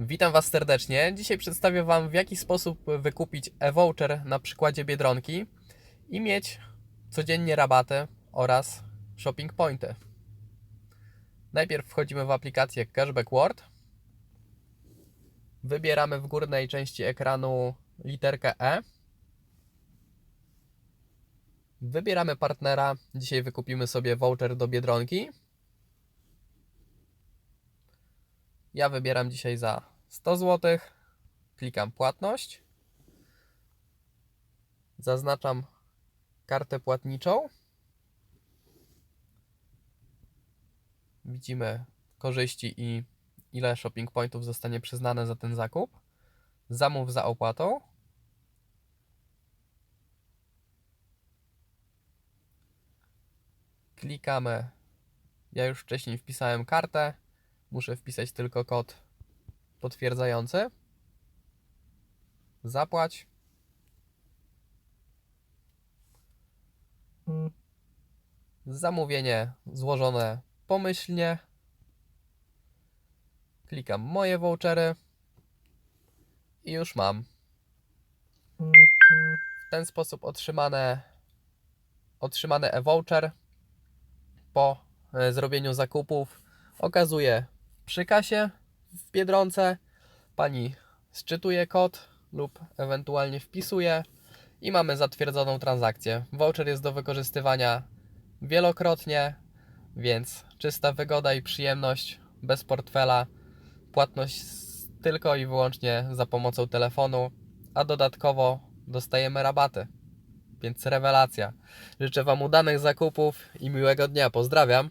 Witam Was serdecznie. Dzisiaj przedstawię Wam, w jaki sposób wykupić e-voucher na przykładzie Biedronki i mieć codziennie rabaty oraz shopping pointy. Najpierw wchodzimy w aplikację Cashback World. Wybieramy w górnej części ekranu literkę E. Wybieramy partnera. Dzisiaj wykupimy sobie voucher do Biedronki. Ja wybieram dzisiaj za 100 zł. Klikam płatność. Zaznaczam kartę płatniczą. Widzimy korzyści i ile shopping pointów zostanie przyznane za ten zakup. Zamów za opłatą. Klikamy. Ja już wcześniej wpisałem kartę. Muszę wpisać tylko kod potwierdzający. Zapłać. Zamówienie złożone pomyślnie. Klikam moje vouchery i już mam. W ten sposób otrzymane otrzymany e-voucher po e, zrobieniu zakupów okazuje przy kasie w Biedronce. Pani sczytuje kod lub ewentualnie wpisuje i mamy zatwierdzoną transakcję. Voucher jest do wykorzystywania wielokrotnie, więc czysta wygoda i przyjemność bez portfela. Płatność tylko i wyłącznie za pomocą telefonu, a dodatkowo dostajemy rabaty. Więc rewelacja. Życzę Wam udanych zakupów i miłego dnia. Pozdrawiam.